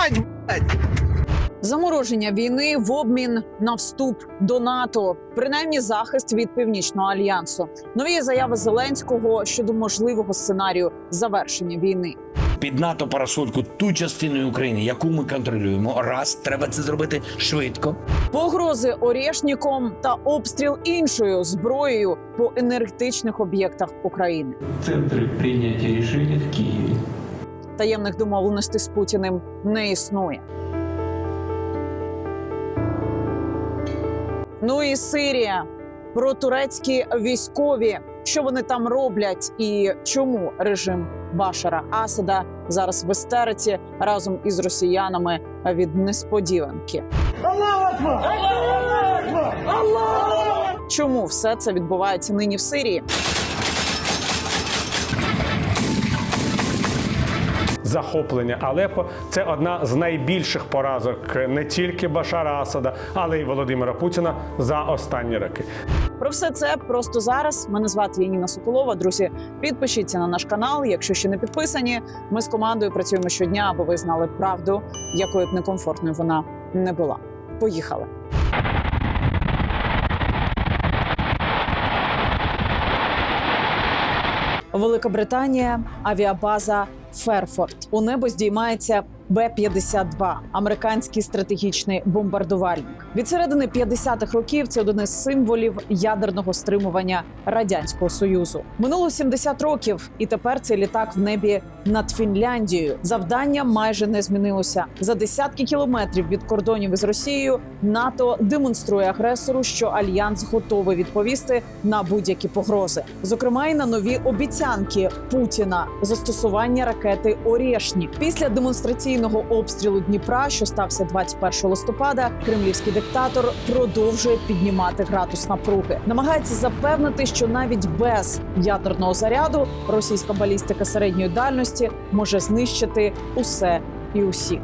мать, блядь! Замороження війни в обмін на вступ до НАТО, принаймні захист від північного альянсу. Нові заяви Зеленського щодо можливого сценарію завершення війни. під НАТО парасольку ту частину України, яку ми контролюємо. Раз треба це зробити швидко. Погрози Орєшніком та обстріл іншою зброєю по енергетичних об'єктах України. Центры принятия решений в Киеве. Таємних домовленостей з Путіним не існує. Ну і Сирія про турецькі військові, що вони там роблять, і чому режим Башара Асада зараз в істериці разом із росіянами від несподіванки. Чому все це відбувається нині в Сирії? Захоплення Алепо це одна з найбільших поразок не тільки Башара Асада, але й Володимира Путіна за останні роки. Про все це просто зараз. Мене звати Яніна Соколова. Друзі, підпишіться на наш канал. Якщо ще не підписані, ми з командою працюємо щодня, аби ви знали правду, якою б некомфортною вона не була. Поїхали. Велика Британія, авіабаза Ферфорд. У небо здіймається Б-52 – американський стратегічний бомбардувальник. Від середини 50-х років це один із символів ядерного стримування радянського союзу. Минуло 70 років, і тепер цей літак в небі над Фінляндією. Завдання майже не змінилося. За десятки кілометрів від кордонів із Росією НАТО демонструє агресору, що альянс готовий відповісти на будь-які погрози, зокрема і на нові обіцянки Путіна застосування ракети Орєшнік після демонстраційного обстрілу Дніпра, що стався 21 листопада. Кремлівський диктатор продовжує піднімати градус напруги, намагається запевнити, що навіть без ядерного заряду російська балістика середньої дальності може знищити усе і усіх.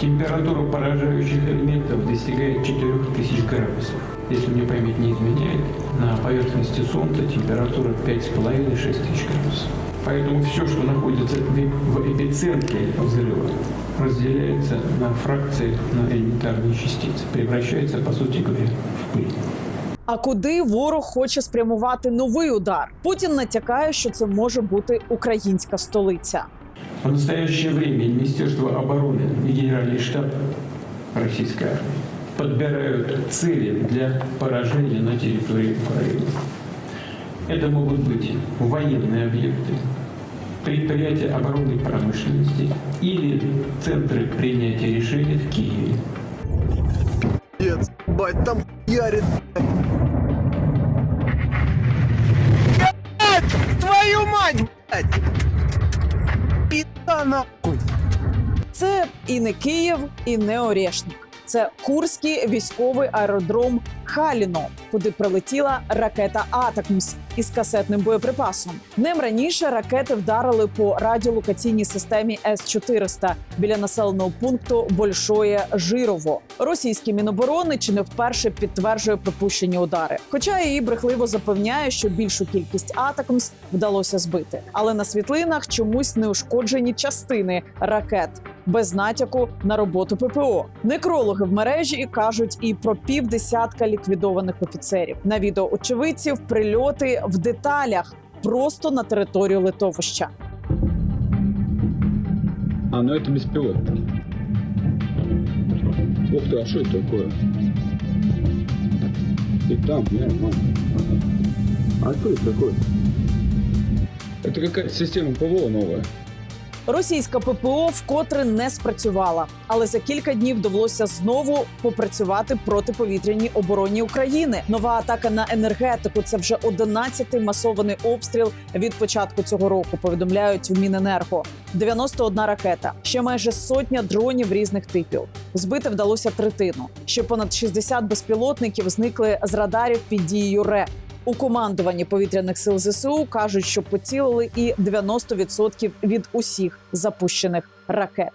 Температура поражающих элементов достигает 4000 градусов. Если мне память не изменяет, на поверхности Солнца температура 5,5-6 тысяч градусов. Поэтому все, что находится в в эпицентре взрыва, разделяется на фракции, на элементарные частицы, превращается, по сути говоря, в пыль. А куди ворог хоче спрямувати новий удар? Путін натякає, що це може бути українська столиця. В настоящее время Министерство обороны и Генеральный штаб российской армии подбирают цели для поражения на территории Украины. Это могут быть военные объекты, предприятия оборонной промышленности или центры принятия решений в Киеве. Нет, бать, там ярит, твою мать, блядь! Пизда нахуй! Це і не Київ, і не Орешник. Це Курський військовий аеродром Халіно, куди прилетіла ракета Атакмс із касетним боєприпасом. Днем раніше ракети вдарили по радіолокаційній системі С-400 біля населеного пункту Большоє Жирово. Російські міноборони чи не вперше підтверджує припущені удари. Хоча її брехливо запевняє, що більшу кількість Атакмс вдалося збити. Але на світлинах чомусь не ушкоджені частини ракет без натяку на роботу ППО. Некрологи в мережі кажуть і про півдесятка ліквідованих офіцерів. На відео очевидців прильоти в деталях просто на територію литовища. А, ну это беспилотник. Ух ты, а что это такое? И там, я, мам. А что это такое? Это какая-то система ПВО новая. Російська ППО вкотре не спрацювала, але за кілька днів довелося знову попрацювати протиповітряній обороні України. Нова атака на енергетику це вже 11-й масований обстріл від початку цього року. Повідомляють в Міненерго. 91 ракета, ще майже сотня дронів різних типів. Збити вдалося третину. Ще понад 60 безпілотників зникли з радарів під дією РЕ. У командуванні повітряних сил ЗСУ кажуть, що поцілили і 90% від усіх запущених ракет.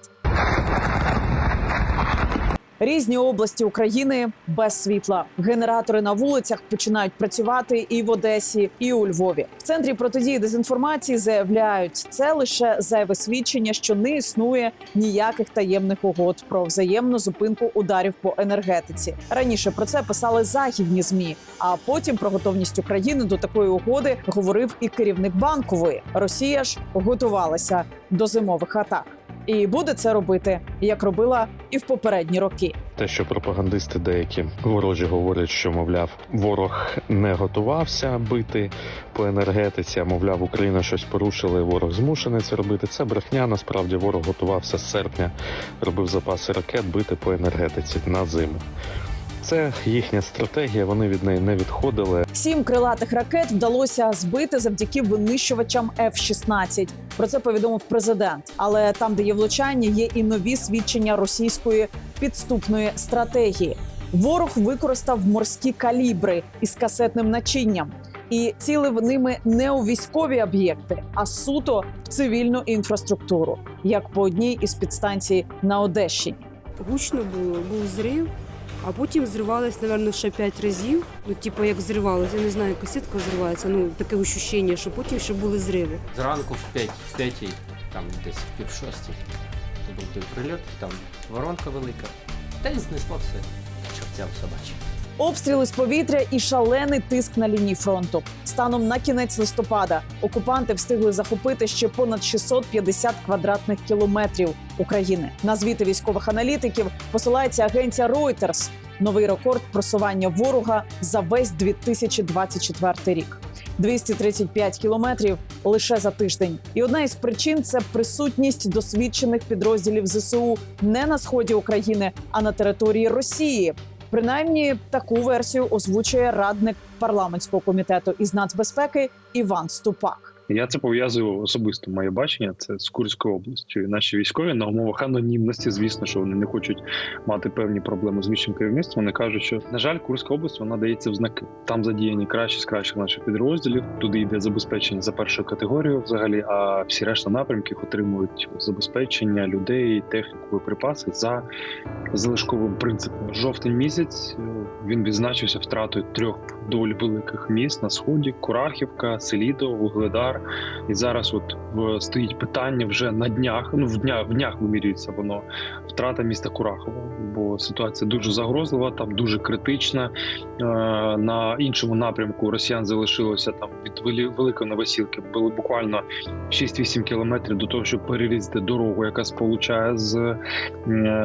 Різні області України без світла. Генератори на вулицях починають працювати і в Одесі, і у Львові. В центрі протидії дезінформації заявляють, це лише зайве свідчення, що не існує ніяких таємних угод про взаємну зупинку ударів по енергетиці. Раніше про це писали західні змі. А потім про готовність України до такої угоди говорив і керівник банкової. Росія ж готувалася до зимових атак. І буде це робити, як робила і в попередні роки. Те, що пропагандисти деякі ворожі говорять, що мовляв, ворог не готувався бити по енергетиці, а мовляв, Україна щось порушила, і ворог змушений це робити. Це брехня. Насправді ворог готувався з серпня, робив запаси ракет бити по енергетиці на зиму. Це їхня стратегія. Вони від неї не відходили. Сім крилатих ракет вдалося збити завдяки винищувачам F-16. Про це повідомив президент. Але там, де є влучання, є і нові свідчення російської підступної стратегії. Ворог використав морські калібри із касетним начинням. І цілив ними не у військові об'єкти, а суто в цивільну інфраструктуру, як по одній із підстанцій на Одещині. гучно було, був зрив, а потім зривалась, напевно, ще п'ять разів. Ну, типу, як зривалась, я не знаю, касетка зривається, ну таке ощущення, що потім ще були зриви. Зранку в п'ять, в п'ятій, там десь в пів шостій. То був той прильот, там воронка велика. Та й знесло все. Чортям собачим. Обстріли з повітря і шалений тиск на лінії фронту. Станом на кінець листопада окупанти встигли захопити ще понад 650 квадратних кілометрів України. На звіти військових аналітиків посилається агенція Reuters. Новий рекорд просування ворога за весь 2024 рік. 235 кілометрів лише за тиждень. І одна із причин це присутність досвідчених підрозділів ЗСУ не на сході України, а на території Росії. Принаймні таку версію озвучує радник парламентського комітету із нацбезпеки Іван Ступак. Я це пов'язую особисто. Моє бачення це з Курською областю. І наші військові на умовах анонімності, звісно, що вони не хочуть мати певні проблеми з вищим керівництвом. Вони кажуть, що на жаль, Курська область вона дається в знаки. Там задіяні кращі з кращих наших підрозділів. Туди йде забезпечення за першою категорією, взагалі. А всі решта напрямків отримують забезпечення людей, техніку, боєприпаси за залишковим принципом. Жовтень місяць е, він відзначився втратою трьох доволі великих міст на сході: Курахівка, Селідо, Вугледар. І зараз от в стоїть питання вже на днях. Ну в днях в днях вимірюється воно втрата міста Курахова, бо ситуація дуже загрозлива, там дуже критична. Е, На іншому напрямку росіян залишилося там від Вели- Великої Новосілки. Було буквально 6-8 кілометрів до того, щоб перерізати дорогу, яка сполучає з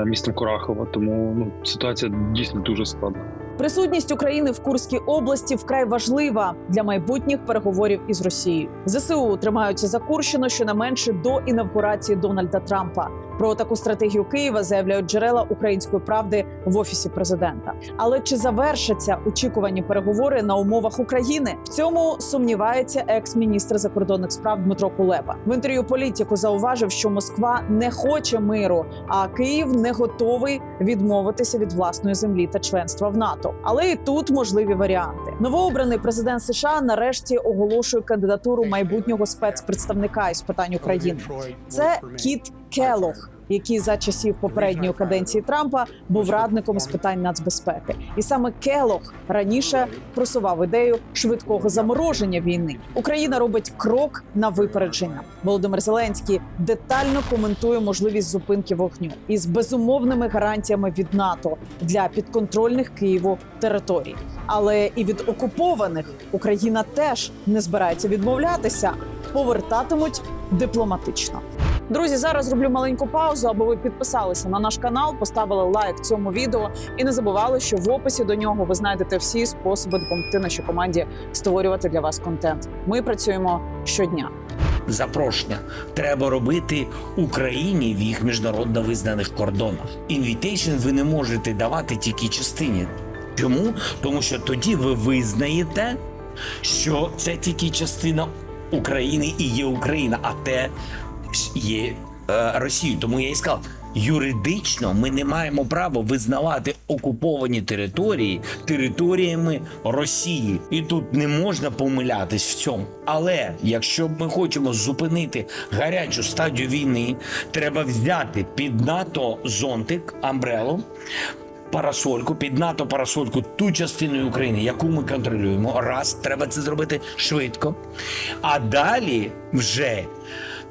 містом Курахова. Тому ну ситуація дійсно дуже складна. Присутність України в Курській області вкрай важлива для майбутніх переговорів із Росією. ЗСУ тримаються за Курщину щонайменше до інавгурації Дональда Трампа. Про таку стратегію Києва заявляють джерела української правди в офісі президента. Але чи завершаться очікувані переговори на умовах України? В цьому сумнівається екс-міністр закордонних справ Дмитро Кулеба. В інтерв'ю політику зауважив, що Москва не хоче миру, а Київ не готовий відмовитися від власної землі та членства в НАТО. Але і тут можливі варіанти. Новообраний президент США нарешті оголошує кандидатуру майбутнього спецпредставника із питань України. Це Кіт Келох. Який за часів попередньої каденції Трампа був радником з питань нацбезпеки, і саме Келох раніше просував ідею швидкого замороження війни. Україна робить крок на випередження. Володимир Зеленський детально коментує можливість зупинки вогню із безумовними гарантіями від НАТО для підконтрольних Києву територій. Але і від окупованих Україна теж не збирається відмовлятися, повертатимуть дипломатично. Друзі, зараз зроблю маленьку паузу, аби ви підписалися на наш канал, поставили лайк цьому відео і не забували, що в описі до нього ви знайдете всі способи допомогти нашій команді створювати для вас контент. Ми працюємо щодня. Запрошення треба робити Україні в їх міжнародно визнаних кордонах. Інвітейшн ви не можете давати тільки частині. Чому? Тому що тоді ви визнаєте, що це тільки частина України і є Україна, а те є е, Росією. Тому я і сказав, юридично ми не маємо права визнавати окуповані території територіями Росії, і тут не можна помилятись в цьому. Але якщо ми хочемо зупинити гарячу стадію війни, треба взяти під НАТО зонтик амбрелу. Парасольку під НАТО парасольку ту частину України, яку ми контролюємо. Раз треба це зробити швидко. А далі вже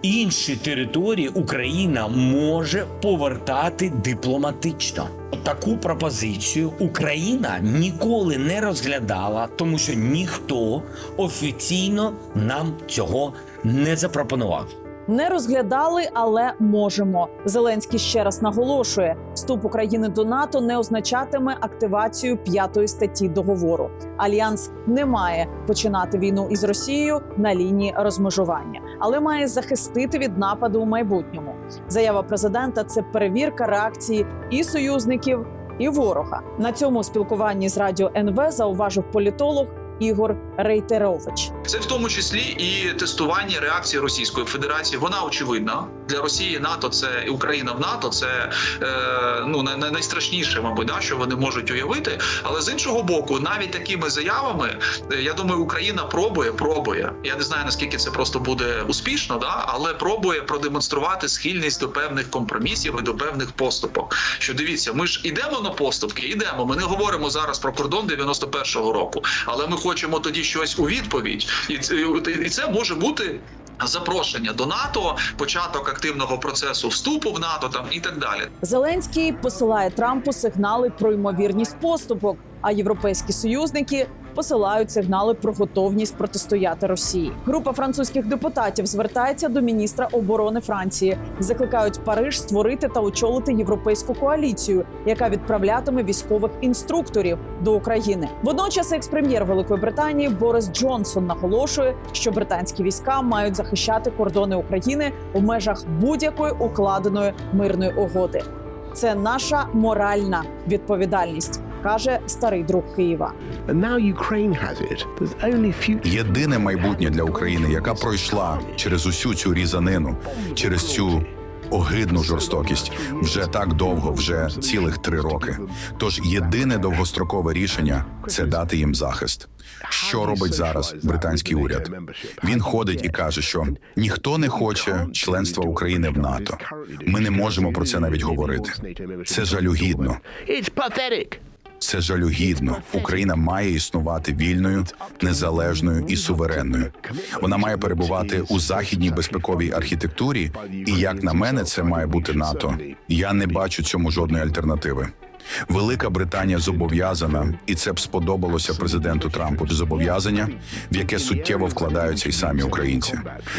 інші території Україна може повертати дипломатично. Таку пропозицію Україна ніколи не розглядала, тому що ніхто офіційно нам цього не запропонував. Не розглядали, але можемо. Зеленський ще раз наголошує: вступ України до НАТО не означатиме активацію п'ятої статті договору. Альянс не має починати війну із Росією на лінії розмежування, але має захистити від нападу у майбутньому. Заява президента це перевірка реакції і союзників, і ворога. На цьому спілкуванні з радіо НВ зауважив політолог Ігор Рейтерович. Це в тому числі і тестування реакції Російської Федерації. Вона очевидна для Росії. НАТО це і Україна в НАТО. Це е, ну най- най- найстрашніше, мабуть, да, що вони можуть уявити. Але з іншого боку, навіть такими заявами, е, я думаю, Україна пробує, пробує. Я не знаю наскільки це просто буде успішно, да, але пробує продемонструвати схильність до певних компромісів і до певних поступок. Що дивіться, ми ж ідемо на поступки, ідемо. Ми не говоримо зараз про кордон 91-го року, але ми хочемо тоді щось у відповідь, і це, і це може бути. Запрошення до НАТО, початок активного процесу вступу в НАТО там і так далі. Зеленський посилає Трампу сигнали про ймовірність поступок, а європейські союзники посилають сигнали про готовність протистояти Росії. Група французьких депутатів звертається до міністра оборони Франції, закликають Париж створити та очолити європейську коаліцію, яка відправлятиме військових інструкторів до України. Водночас, екс-прем'єр Великої Британії Борис Джонсон наголошує, що британські війська мають захищати кордони України в межах будь-якої укладеної мирної угоди. Це наша моральна відповідальність, каже старий друг Києва. Єдине майбутнє для України, яка пройшла через усю цю різанину, через цю огидну жорстокість вже так довго, вже цілих три роки. Тож єдине довгострокове рішення це дати їм захист. Що робить зараз британський уряд? Він ходить і каже, що ніхто не хоче членства України в НАТО. Ми не можемо про це навіть говорити. Це жалюгідно. Це жалюгідно. Україна має існувати вільною, незалежною і суверенною. Вона має перебувати у західній безпековій архітектурі, і як на мене, це має бути НАТО. Я не бачу цьому жодної альтернативи. Велика Британія зобов'язана, і це б сподобалося президенту Трампу. Зобов'язання, в яке суттєво вкладаються й самі українці.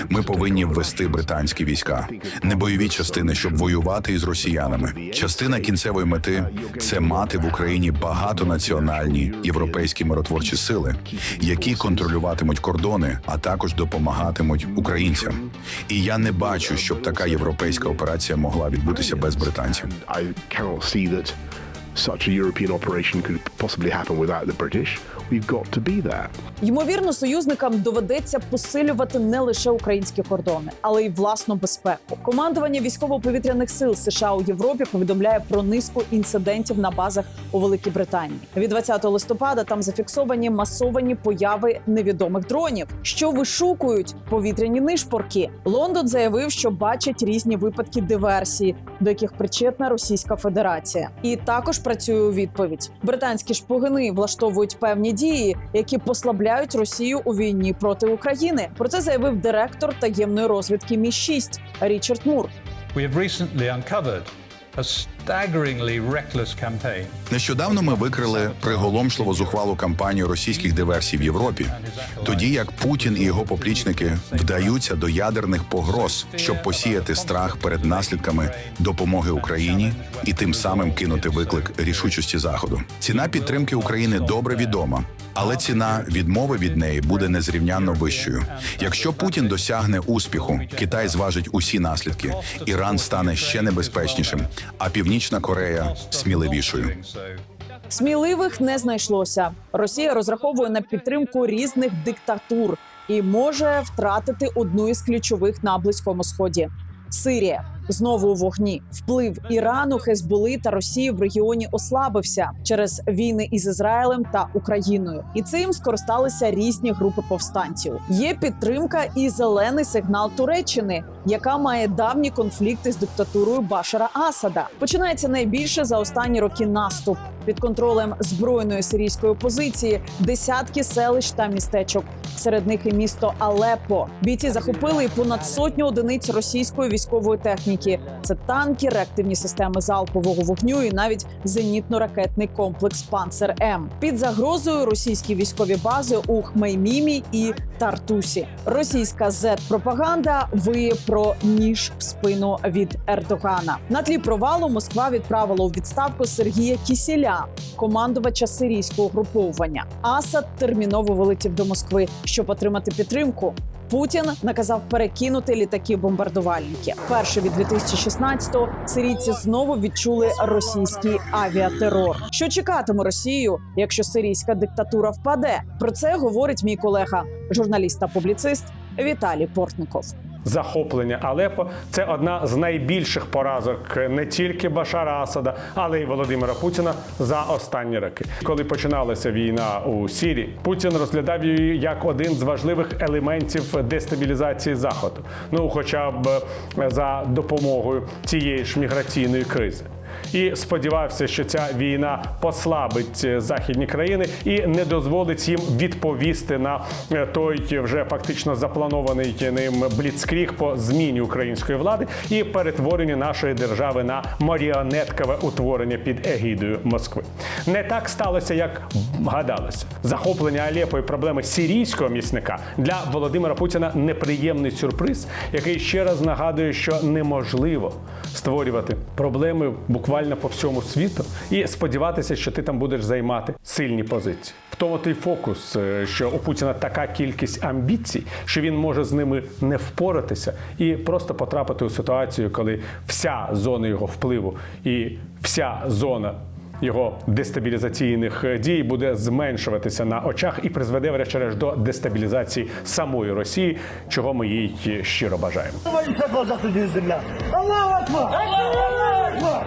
Ми повинні ввести британські війська, не бойові частини, щоб воювати із росіянами. Частина кінцевої мети це мати в Україні багатонаціональні європейські миротворчі сили, які контролюватимуть кордони, а також допомагатимуть українцям. І я не бачу, щоб така європейська операція могла відбутися без британців. Such a European operation could possibly happen without the British. We've got to be there. Ймовірно, союзникам доведеться посилювати не лише українські кордони, але й власну безпеку. Командування військово-повітряних сил США у Європі повідомляє про низку інцидентів на базах у Великій Британії. Від 20 листопада там зафіксовані масовані появи невідомих дронів, що вишукують повітряні нишпорки. Лондон заявив, що бачить різні випадки диверсії, до яких причетна Російська Федерація, і також працює у відповідь. Британські шпигуни влаштовують певні дії, які послабляють Росію у війні проти України. Про це заявив директор таємної розвідки Мі 6 Річард Мур. We have recently uncovered Нещодавно ми викрили приголомшливо зухвалу кампанію російських диверсій в Європі, тоді як Путін і його поплічники вдаються до ядерних погроз, щоб посіяти страх перед наслідками допомоги Україні і тим самим кинути виклик рішучості заходу. Ціна підтримки України добре відома. Але ціна відмови від неї буде незрівнянно вищою. Якщо Путін досягне успіху, Китай зважить усі наслідки, Іран стане ще небезпечнішим, а Північна Корея сміливішою. Сміливих не знайшлося. Росія розраховує на підтримку різних диктатур і може втратити одну із ключових на близькому сході Сирія. Знову у вогні. Вплив Ірану, Хезболи та Росії в регіоні ослабився через війни із Ізраїлем та Україною, і цим скористалися різні групи повстанців. Є підтримка і зелений сигнал Туреччини, яка має давні конфлікти з диктатурою Башара Асада. Починається найбільше за останні роки наступ під контролем збройної сирійської опозиції, десятки селищ та містечок. Серед них і місто Алеппо. Бійці захопили і понад сотню одиниць російської військової техніки. Це танки, реактивні системи залпового вогню і навіть зенітно-ракетний комплекс Панцер М. Під загрозою російські військові бази у Хмеймімі і Тартусі. Російська зет-пропаганда виє про ніж в спину від Ердогана. На тлі провалу Москва відправила у відставку Сергія Кісіля, командувача сирійського груповування. Асад терміново вилетів до Москви, щоб отримати підтримку. Путін наказав перекинути літаки-бомбардувальники. Перше від 2016-го сирійці знову відчули російський авіатерор. Що чекатиме Росію, якщо сирійська диктатура впаде? Про це говорить мій колега, журналіст та публіцист Віталій Портников. Захоплення Алепо це одна з найбільших поразок не тільки Башара Асада, але й Володимира Путіна за останні роки. Коли починалася війна у Сірії, Путін розглядав її як один з важливих елементів дестабілізації заходу. Ну, хоча б за допомогою цієї ж міграційної кризи. І сподівався, що ця війна послабить е, західні країни і не дозволить їм відповісти на е, той вже фактично запланований ним бліцкріг по зміні української влади і перетворенню нашої держави на маріонеткове утворення під егідою Москви. Не так сталося, як гадалося. Захоплення Алепо і проблеми сирійського місника для Володимира Путіна неприємний сюрприз, який ще раз нагадує, що неможливо створювати проблеми буквально по всьому світу і сподіватися, що ти там будеш займати сильні позиції. В тому той фокус, е, що у Путіна така кількість амбіцій, що він може з ними не впоратися і просто потрапити у ситуацію, коли вся зона його впливу і вся зона. Його дестабілізаційних е, дій буде зменшуватися на очах і призведе, врешті-решт, до дестабілізації самої Росії, чого ми їй щиро бажаємо.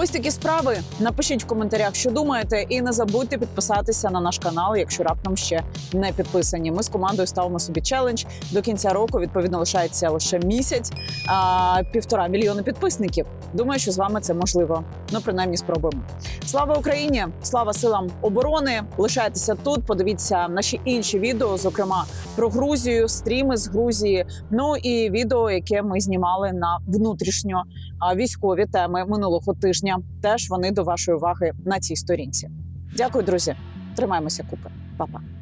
Ось такі справи. Напишіть в коментарях, що думаєте, і не забудьте підписатися на наш канал, якщо раптом ще не підписані. Ми з командою ставимо собі челендж. До кінця року відповідно лишається лише місяць, а півтора мільйони підписників. Думаю, що з вами це можливо. Ну принаймні спробуємо. Слава Україні! Слава силам оборони! Лишайтеся тут. Подивіться наші інші відео, зокрема про Грузію, стріми з Грузії. Ну і відео, яке ми знімали на внутрішньо військові теми минулого тижня. Теж вони до вашої уваги на цій сторінці. Дякую, друзі. Тримаємося купи. Па-па.